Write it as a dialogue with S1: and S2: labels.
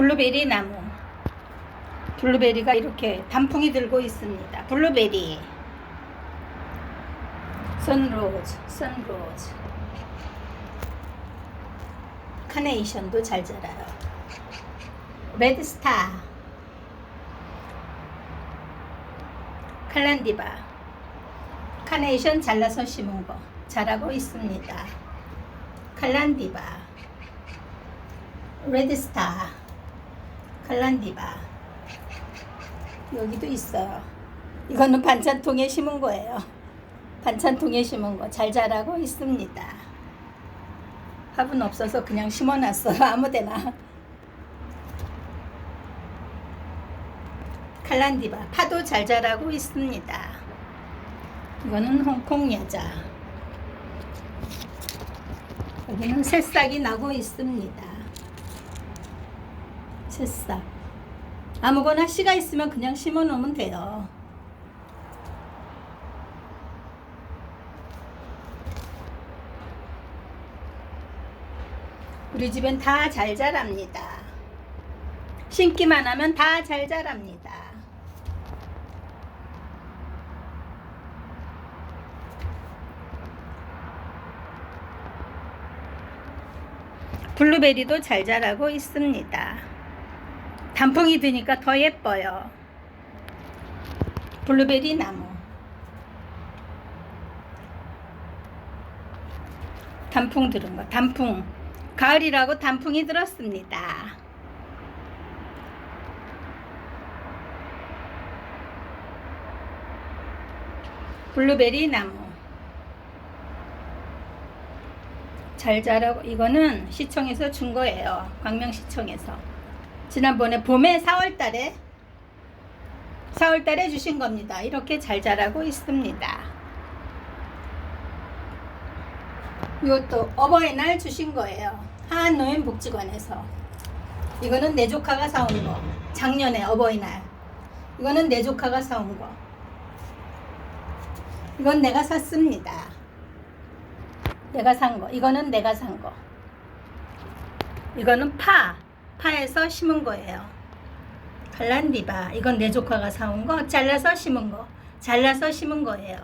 S1: 블루베리 나무. 블루베리가 이렇게 단풍이 들고 있습니다. 블루베리. 선로즈, 선로즈. 카네이션도 잘 자라요. 레드스타. 칼란디바. 카네이션 잘라서 심은 거 자라고 있습니다. 칼란디바. 레드스타. 칼란디바. 여기도 있어요. 이거는 반찬통에 심은 거예요. 반찬통에 심은 거 잘 자라고 있습니다. 화분 없어서 그냥 심어놨어요. 아무데나. 칼란디바 파도 잘 자라고 있습니다. 이거는 홍콩 여자. 여기는 새싹이 나고 있습니다. 새싹. 아무거나 씨가 있으면 그냥 심어 놓으면 돼요. 우리 집엔 다 잘 자랍니다. 심기만 하면 다 잘 자랍니다. 블루베리도 잘 자라고 있습니다. 단풍이 드니까 더 예뻐요. 블루베리 나무. 단풍 들은 거. 단풍. 가을이라고 단풍이 들었습니다. 블루베리 나무. 잘 자라고 이거는 시청에서 준 거예요. 광명시청에서. 지난번에 봄에 4월 달에 4월 달에 주신 겁니다. 이렇게 잘 자라고 있습니다. 이것도 어버이날 주신 거예요. 한노인복지관에서. 이거는 내 조카가 사온 거. 작년에 어버이날. 이거는 내 조카가 사온 거. 이건 내가 샀습니다. 내가 산 거. 이거는 내가 산 거. 이거는 파. 파에서 심은 거예요. 갈란디바. 이건 내 조카가 사온 거. 잘라서 심은 거. 잘라서 심은 거예요.